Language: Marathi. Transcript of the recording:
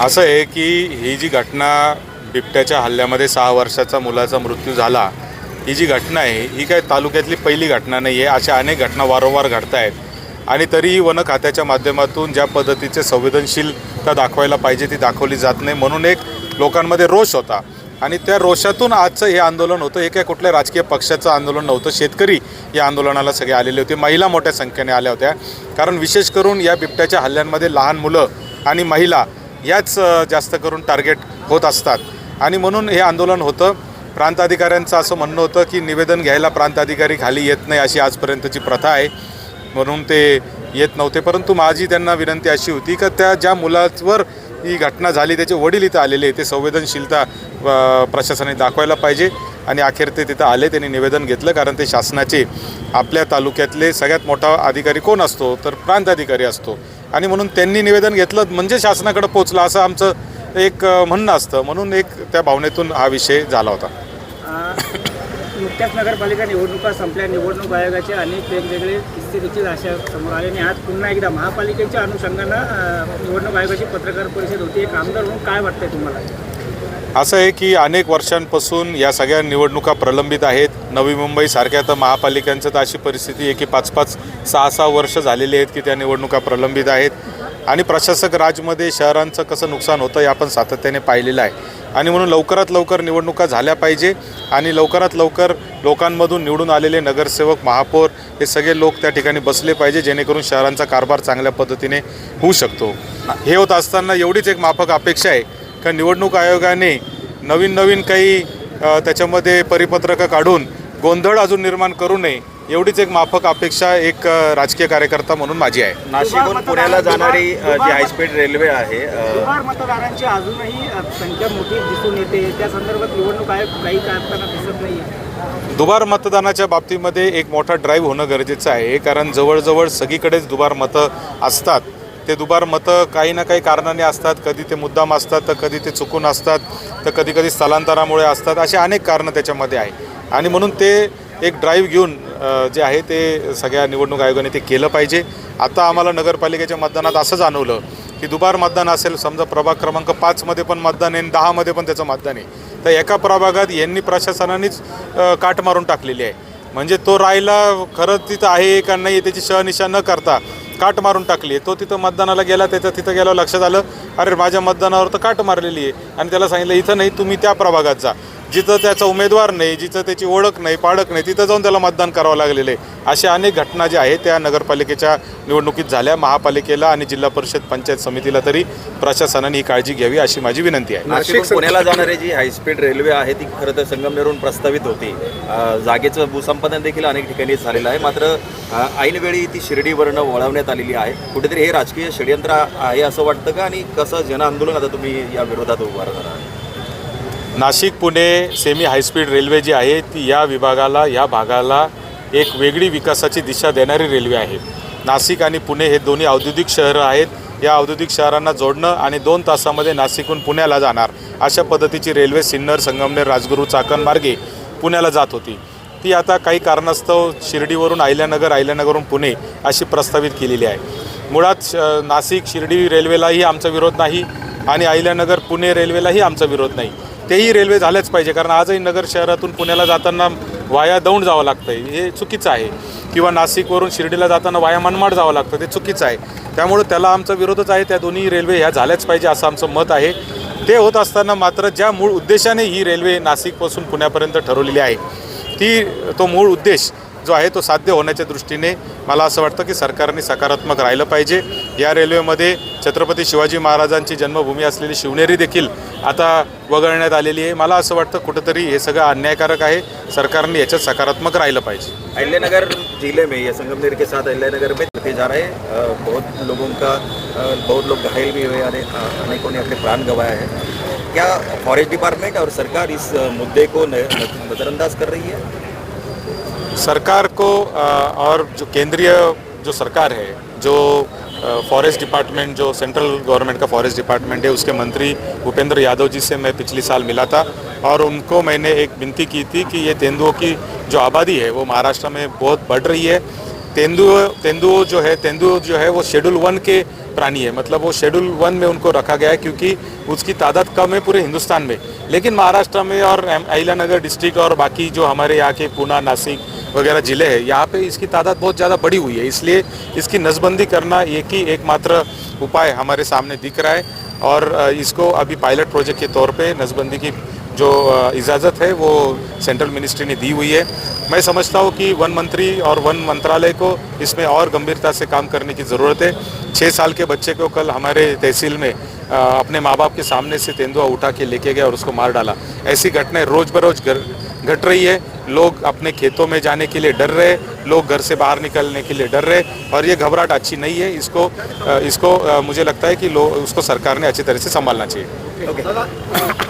असं आहे की ही जी घटना बिबट्याच्या हल्ल्यामध्ये सहा वर्षाचा मुलाचा मृत्यू झाला ही जी घटना आहे ही काय तालुक्यातली पहिली घटना नाही आहे अशा अनेक घटना वारंवार घडत आहेत आणि तरीही वन खात्याच्या माध्यमातून ज्या पद्धतीचे संवेदनशीलता दाखवायला पाहिजे ती दाखवली जात नाही म्हणून एक लोकांमध्ये रोष होता. आणि त्या रोषातून आजचं हे आंदोलन होतं. हे काय कुठल्या राजकीय पक्षाचं आंदोलन नव्हतं. शेतकरी या आंदोलनाला सगळे आलेले होते. महिला मोठ्या संख्येने आल्या होत्या. कारण विशेष करून या बिबट्याच्या हल्ल्यांमध्ये लहान मुलं आणि महिला याच जास्त करून टार्गेट होत असतात. आणि म्हणून हे आंदोलन होतं. प्रांताधिकाऱ्यांचं असं म्हणणं होतं की निवेदन घ्यायला प्रांताधिकारी खाली येत नाही अशी आजपर्यंतची प्रथा आहे. म्हणून ते येत नव्हते. परंतु माझी त्यांना विनंती अशी होती का त्या ज्या मुलावर ही घटना झाली त्याचे वडील इथं आलेले ते संवेदनशीलता प्रशासनाने दाखवायला पाहिजे आणि अखेर ते तिथं आले त्यांनी निवेदन घेतलं कारण ते शासनाचे आपल्या तालुक्यातले सगळ्यात मोठा अधिकारी कोण असतो? तर प्रांत अधिकारी असतो. आणि म्हणून त्यांनी निवेदन घेतलं म्हणजे शासनाकडे पोचलं असं आमचं एक म्हणणं असतं. म्हणून एक त्या भावनेतून हा विषय झाला होता. नुकत्याच नगरपालिका निवडणुका संपल्या. निवडणूक आयोगाचे अनेक वेगवेगळे किस्से देखील अशा समोर आले आणि आज पुन्हा एकदा महापालिकेच्या अनुषंगानं निवडणूक आयोगाची पत्रकार परिषद होती. एक आमदार म्हणून काय वाटतंय तुम्हाला? असं आहे की अनेक वर्षांपासून या सगळ्या निवडणुका प्रलंबित आहेत. नवी मुंबईसारख्या तर महापालिकांचं तर अशी परिस्थिती आहे की पाच पाच सहा सहा वर्ष झालेली आहेत की त्या निवडणुका प्रलंबित आहेत. आणि प्रशासक राजमध्ये शहरांचं कसं नुकसान होतं हे आपण सातत्याने पाहिलेलं आहे. आणि म्हणून लवकरात लवकर निवडणुका झाल्या पाहिजे आणि लवकरात लवकर लोकांमधून निवडून आलेले नगरसेवक महापौर हे सगळे लोक त्या ठिकाणी बसले पाहिजे जेणेकरून शहरांचा कारभार चांगल्या पद्धतीने होऊ शकतो. हे होत असताना एवढीच एक माफक अपेक्षा आहे का निवडणूक आयोगाने नवीन नवीन काही त्याच्यामध्ये परिपत्रकं काढून गोंधळ अजून निर्माण करू नये एवढीच एक माफक अपेक्षा एक राजकीय कार्यकर्ता म्हणून माझी आहे. नाशिकहून पुण्याला जाणारी जी हायस्पीड रेल्वे आहे मतदारांची अजूनही संख्या मोठी दिसून येते. त्या संदर्भात निवडणूक आयोग काही करताना दिसत नाहीये. दुबार मतदानाच्या बाबतीमध्ये एक मोठा ड्राईव्ह होणं गरजेचं आहे कारण जवळजवळ सगळीकडेच दुबार मतं असतात. ते दुबार मतं काही ना काही कारणाने असतात. कधी ते मुद्दाम असतात तर कधी ते चुकून असतात तर कधी कधी स्थलांतरामुळे असतात असे अनेक कारणं त्याच्यामध्ये आहे. आणि म्हणून ते एक ड्राईव्ह घेऊन जे आहे ते सगळ्या निवडणूक आयोगाने ते केलं पाहिजे. आता आम्हाला नगरपालिकेच्या मतदानात असं जाणवलं की दुबार मतदान असेल समजा प्रभाग क्रमांक पाचमध्ये पण मतदान आहे आणि दहामध्ये पण त्याचं मतदान आहे. तर एका प्रभागात यांनी प्रशासनानेच काट मारून टाकलेली आहे. म्हणजे तो राहिला खरंच तिथं आहे का नाही त्याची शहनिशा न करता काट मारून टाकली आहे. तो तिथं मतदानाला गेला त्याचं तिथं गेल्यावर लक्षात आलं अरे माझ्या मतदानावर तर काट मारलेली आहे. आणि त्याला सांगितलं इथं नाही तुम्ही त्या प्रभागात जा. जिथं त्याचा उमेदवार नाही जिथं त्याची ओळख नाही पाळख नाही तिथं जाऊन त्याला मतदान करावं लागलेलं. आहे अशा अनेक घटना ज्या आहेत त्या नगरपालिकेच्या निवडणुकीत झाल्या. महापालिकेला आणि जिल्हा परिषद पंचायत समितीला तरी प्रशासनाने ही काळजी घ्यावी अशी माझी विनंती आहे. नाशिकहून पुण्याला जाणारी जी हायस्पीड रेल्वे आहे ती खरं तर संगमनेरहून प्रस्तावित होती. जागेचं भूसंपादन देखील अनेक ठिकाणी झालेलं आहे. मात्र ऐनवेळी ती शिर्डीवरनं वळवण्यात आलेली आहे. कुठेतरी हे राजकीय षडयंत्र आहे असं वाटतं का? आणि कसं जनआंदोलन आता तुम्ही या विरोधात उभारणार आहात? Nashik Pune semi high speed railway जी आहे ती या विभागाला या भागाला एक वेगळी विकासाची दिशा देणारी रेल्वे आहे. नाशिक आणि पुणे हे दोन्ही औद्योगिक शहरं आहेत. या औद्योगिक शहरांना जोडणं आणि दोन तासामध्ये नाशिकहून पुण्याला जाणार अशा पद्धतीची रेल्वे सिन्नर संगमनेर राजगुरू चाकण मार्गे पुण्याला जात होती. ती आता काही कारणास्तव शिर्डीवरून अहिल्यानगर अहिल्यानगरहून पुणे अशी प्रस्तावित केलेली आहे. मुळात श- नाशिक शिर्डी रेल्वेलाही आमचा विरोध नाही आणि अहिल्यानगर पुणे रेल्वेलाही आमचा विरोध नाही. तेही रेल्वे झाल्याच पाहिजे कारण आजही नगर शहरातून पुण्याला जाताना वाया दौंड जावं लागतं हे चुकीचं आहे. किंवा नाशिकवरून शिर्डीला जाताना वाया मनमाड जावं लागतं. ते चुकीचं आहे. त्यामुळे त्याला आमचा विरोधच आहे. त्या दोन्ही रेल्वे ह्या झाल्याच पाहिजे असं आमचं मत आहे. ते होत असताना मात्र ज्या मूळ उद्देशाने ही रेल्वे नाशिकपासून पुण्यापर्यंत ठरवलेली आहे ती तो मूळ उद्देश जो आहे तो साध्य होण्याच्या दृष्टीने मला असं वाटतं की सरकारने सकारात्मक राहिलं पाहिजे. या रेल्वेमध्ये छत्रपती शिवाजी महाराजांची जन्मभूमी असलेली शिवनेरी देखील आता वगळण्यात आलेली आहे. मला असं वाटतं कुठंतरी हे सगळं अन्यायकारक आहे. सरकारने याच्यात सकारात्मक राहिलं पाहिजे. अहिल्यानगर जिले में या संगमनेर के साथ अहिल्यानगर में करते जा रहे हैं बहुत लोगों का बहुत लोग घायल भी हुए अने- अनेकों ने अपने प्राण गंवाए हैं। क्या फॉरेस्ट डिपार्टमेंट और सरकार इस मुद्दे को नज़रअंदाज कर रही है? सरकार को और जो केंद्रीय जो सरकार है, जो फॉरेस्ट डिपार्टमेंट जो सेंट्रल गवर्नमेंट का फॉरेस्ट डिपार्टमेंट है, उसके मंत्री भूपेंद्र यादव जी से मैं पिछले साल मिला था और उनको मैंने एक विनती की थी कि ये तेंदुओं की जो आबादी है, वो महाराष्ट्र में बहुत बढ़ रही है। तेंदुआ तेंदुओ जो है, तेंदुओ जो है, वो शेड्यूल वन के प्राणी है। मतलब वो शेड्यूल वन में उनको रखा गया है क्योंकि उसकी तादाद कम है पूरे हिंदुस्तान में। लेकिन महाराष्ट्र में और अहिला नगर डिस्ट्रिक्ट और बाकी जो हमारे यहाँ के पूना, नासिक वगैरह ज़िले हैं। यहाँ पे इसकी तादाद बहुत ज़्यादा बढ़ी हुई है, इसलिए इसकी नसबंदी करना एक ही एकमात्र उपाय हमारे सामने दिख रहा है और इसको अभी पायलट प्रोजेक्ट के तौर पे नसबंदी की जो इजाज़त है, वो सेंट्रल मिनिस्ट्री ने दी हुई है। मैं समझता हूँ कि वन मंत्री और वन मंत्रालय को इसमें और गंभीरता से काम करने की ज़रूरत है। छः साल के बच्चे को कल हमारे तहसील में अपने माँ बाप के सामने से तेंदुआ उठा के लेके गया और उसको मार डाला। ऐसी घटनाएँ रोज़ बरोज घट रही है। लोग अपने खेतों में जाने के लिए डर रहे, लोग घर से बाहर निकलने के लिए डर रहे, और ये घबराहट अच्छी नहीं है। इसको इसको मुझे लगता है कि लोग उसको सरकार ने अच्छी तरह से संभालना चाहिए। ओके।